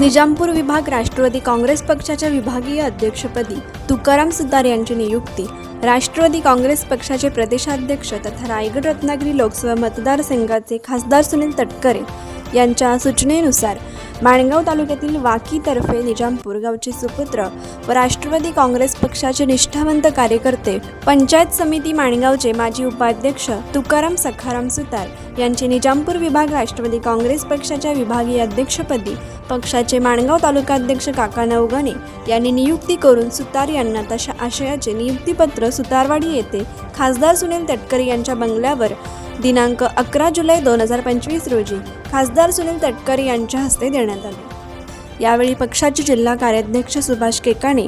निजामपूर विभाग राष्ट्रवादी काँग्रेस पक्षाच्या विभागीय अध्यक्षपदी तुकाराम सुतार यांची नियुक्ती. राष्ट्रवादी काँग्रेस पक्षाचे प्रदेशाध्यक्ष तथा रायगड रत्नागिरी लोकसभा मतदारसंघाचे खासदार सुनील तटकरे यांच्या सूचनेनुसार माणगाव तालुक्यातील वाकीतर्फे निजामपूर गावचे सुपुत्र व राष्ट्रवादी काँग्रेस पक्षाचे निष्ठावंत कार्यकर्ते पंचायत समिती माणगावचे माजी उपाध्यक्ष तुकाराम सखाराम सुतार यांचे निजामपूर विभाग राष्ट्रवादी काँग्रेस पक्षाच्या विभागीय अध्यक्षपदी पक्षाचे माणगाव तालुकाध्यक्ष काका नवगणे यांनी नियुक्ती करून सुतार यांना तशा आशयाचे नियुक्तीपत्र सुतारवाडी येथे खासदार सुनील तटकरे यांच्या बंगल्यावर दिनांक अकरा जुलै दोन हजार पंचवीस रोजी खासदार सुनील तटकरे यांच्या हस्ते देण्यात आले. यावेळी पक्षाचे जिल्हा कार्याध्यक्ष सुभाष केकाणे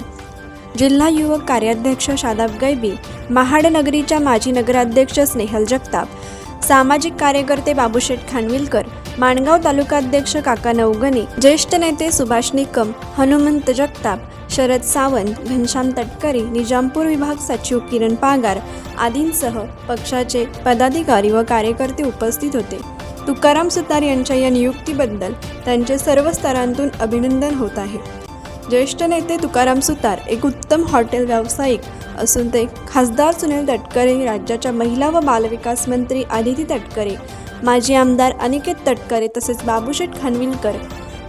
जिल्हा युवक कार्याध्यक्ष शादाब गैबी महाडनगरीच्या माजी नगराध्यक्ष स्नेहल जगताप सामाजिक कार्यकर्ते बाबूशेठ खानविलकर माणगाव तालुकाध्यक्ष काका नवगणे ज्येष्ठ नेते सुभाष निकम हनुमंत जगताप शरद सावंत घनश्याम तटकरे निजामपूर विभाग सचिव किरण पागार आदींसह पक्षाचे पदाधिकारी व कार्यकर्ते उपस्थित होते. तुकाराम सुतार यांच्या या नियुक्तीबद्दल त्यांचे सर्व स्तरांतून अभिनंदन होत आहे. ज्येष्ठ नेते तुकाराम सुतार एक उत्तम हॉटेल व्यावसायिक असून ते खासदार सुनील तटकरे राज्याच्या महिला व बालविकास मंत्री आदिती तटकरे माजी आमदार अनिकेत तटकरे तसेच बाबूशेठ खानविलकर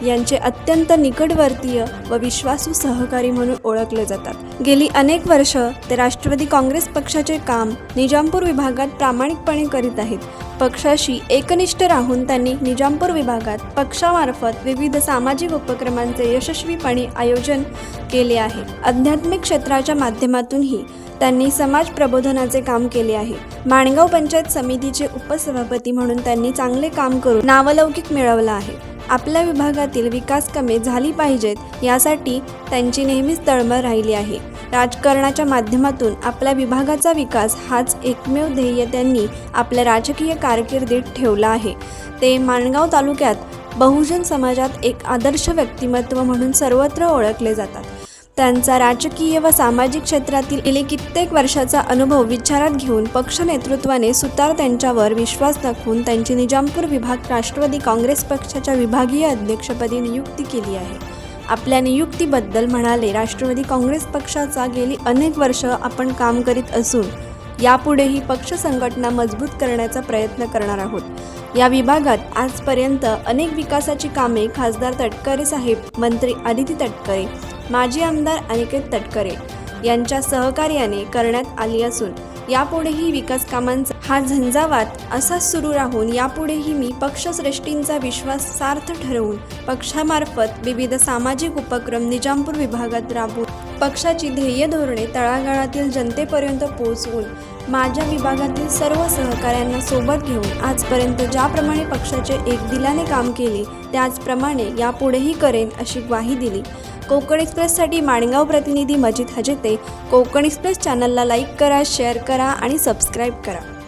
यांचे अत्यंत निकटवर्तीय व विश्वासू सहकारी म्हणून ओळखले जातात. गेली अनेक वर्ष ते राष्ट्रवादी काँग्रेस पक्षाचे काम निजामपूर विभागात प्रामाणिकपणे करीत आहेत. पक्षाशी एकनिष्ठ राहून त्यांनी निजामपूर विभागात पक्षामार्फत विविध सामाजिक उपक्रमांचे यशस्वीपणे आयोजन केले आहे. आध्यात्मिक क्षेत्राच्या माध्यमातूनही त्यांनी समाज प्रबोधनाचे काम केले आहे. माणगाव पंचायत समितीचे उपसभापती म्हणून त्यांनी चांगले काम करून नावलौकिक मिळवला आहे. आपल्या विभागातील विकास कमे झाली पाहिजेत यासाठी त्यांची नेहमीच तळमळ राहिली आहे. राजकारणाच्या माध्यमातून आपल्या विभागाचा विकास हाच एकमेव ध्येय त्यांनी आपल्या राजकीय कारकिर्दीत ठेवला आहे. ते माणगाव तालुक्यात बहुजन समाजात एक आदर्श व्यक्तिमत्व म्हणून सर्वत्र ओळखले जातात. त्यांचा राजकीय व सामाजिक क्षेत्रातील गेले कित्येक वर्षाचा अनुभव विचारात घेऊन पक्ष नेतृत्वाने सुतार त्यांच्यावर विश्वास दाखवून त्यांची निजामपूर विभाग राष्ट्रवादी काँग्रेस पक्षाच्या विभागीय अध्यक्षपदी नियुक्ती केली आहे. आपल्या नियुक्तीबद्दल म्हणाले राष्ट्रवादी काँग्रेस पक्षाचा गेली अनेक वर्ष आपण काम करीत असून यापुढेही पक्ष संघटना मजबूत करण्याचा प्रयत्न करणार आहोत. या विभागात आजपर्यंत अनेक विकासाची कामे खासदार तटकरे साहेब मंत्री आदिती तटकरे माजी आमदार अनिकेत तटकरे यांच्या सहकार्याने करण्यात आली असून यापुढेही विकास कामांचा हा झंझावात असाच सुरू राहून यापुढेही मी पक्षश्रेष्ठींचा विश्वास सार्थ ठरवून पक्षामार्फत विविध सामाजिक उपक्रम निजामपूर विभागात राबवून पक्षाची ध्येय धोरणे तळागाळातील जनतेपर्यंत पोहोचवून माझ्या विभागातील सर्व सहकाऱ्यांना सोबत घेऊन आजपर्यंत ज्याप्रमाणे पक्षाचे एक दिलाने काम केले त्याचप्रमाणे यापुढेही करेन अशी ग्वाही दिली. कोकण एक्सप्रेससाठी माणगाव प्रतिनिधी मजिद हजेते. कोकण एक्सप्रेस चॅनलला लाईक करा शेअर करा आणि सबस्क्राईब करा.